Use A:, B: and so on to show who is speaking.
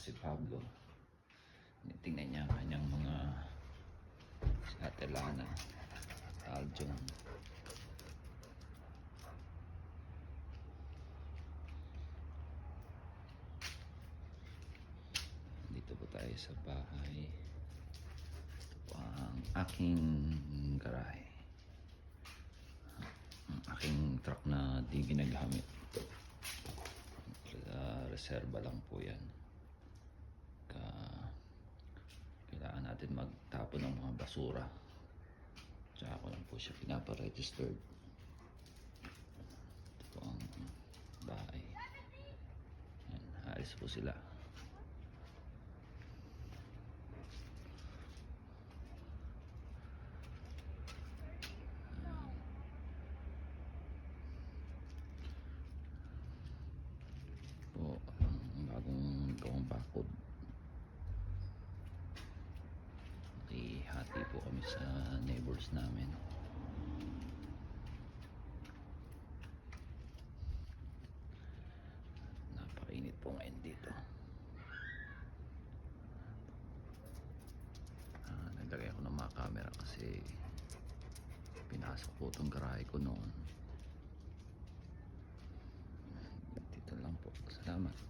A: si Pablo. Tingnan niya ang kanyang mga si Ate Lana, Aljong. Dito po tayo sa bahay. Ito ang aking garahe. Ang aking truck na di ginagamit. Uh, reserva lang po yan. Natin magtapon ng mga basura. Tsaka ko lang po siya pinaparegistered. Ito po ang bahay. Yan, alis po sila. po ang bagong gawang bakod. Nakihati po kami sa neighbors namin. Napakainit po ngayon dito. Ah, naglagay ako ng mga camera kasi pinasok po itong garahe ko noon. Dito lang po. Salamat.